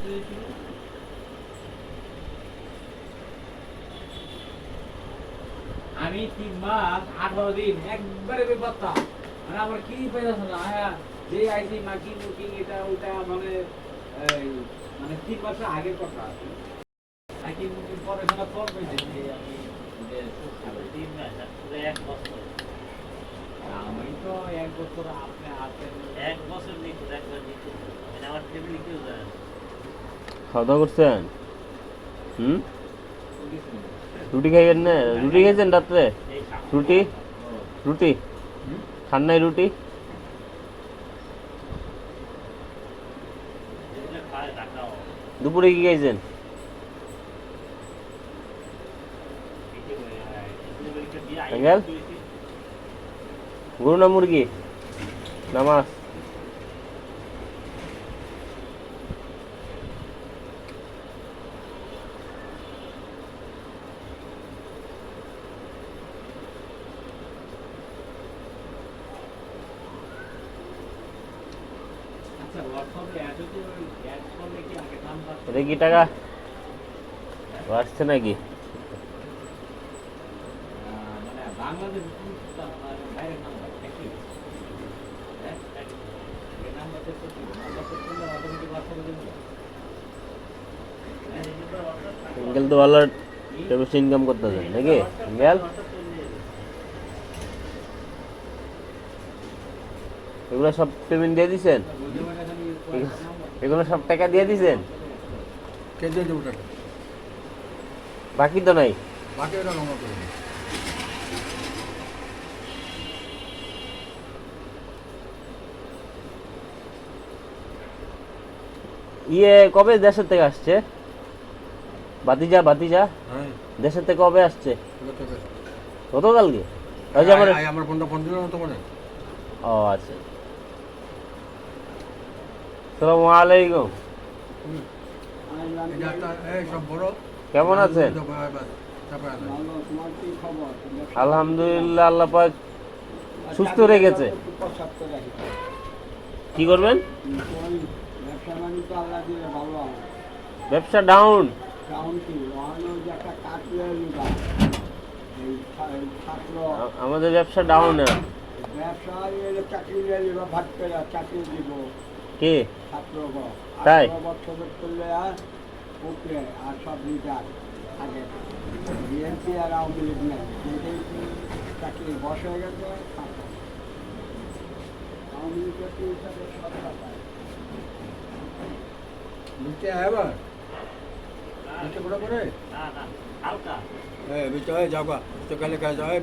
আমি তিন মাস আঠারো দিন একবারে বেপাত্তা। মানে আমার কি পেয়েছে না হ্যাঁ যে আইসি মার্কিং মুকিং এটা ওটা মানে মানে তিন মাসের আগের কথা মুকিং যে আমি। তিন মাস এক বছর। আমি তো এক বছর আপনি আছেন। এক বছর নিখুঁত একবার মানে আমার ফ্যামিলি কেউ না। খাওয়া দাওয়া করছেন? হুম? রুটি খাইয়েন না? রুটি খাইছেন রাত্রে? রুটি? রুটি? খান নাই রুটি? দুপুরে কি খাইছেন। গরু না মুরগি? না দেবে এই যেগুলো অর্ডার থাকে, আঙ্কেল তো ভালো বেশি ইনকাম করতেছেন নাকি? অর্ডার এগুলো সব পেমেন্ট দিয়ে দিছেন এগুলো সব টাকা দিয়ে কে দিয়ে দেবো টাকা। বাকি তো নাই? বাকি ওটা করে ইয়ে কবে দেশের থেকে আসছে? বাতিজা বাতিজা হ্যাঁ। দেশের থেকে কবে আসছে? গতকালকে? আমার আই- আই আমার ফোনটা ফোন দিল না তোমার? ও আচ্ছা। সালামু আলাইকুম। কেমন আছেন? আলহামদুলিল্লাহ, আল্লাহ পাক সুস্থ রেখেছে। কি করবেন? ব্যবসা ডাউন আমাদের ব্যবসা ডাউন ব্যবসা চাকরি চাকরি দিব। কে ছাত্র তাই? বছর করলে আর সব বিএনপি আর আওয়ামী লীগ নেই চাকরি বস হয়ে গেছে ছাত্র। আওয়ামী লীগের তো হিসাবে সব পায় নিচে আবার নিচে বড় করে না না হালকা হ্যাঁ বিচে যাও গা তো কালে কাজ হয়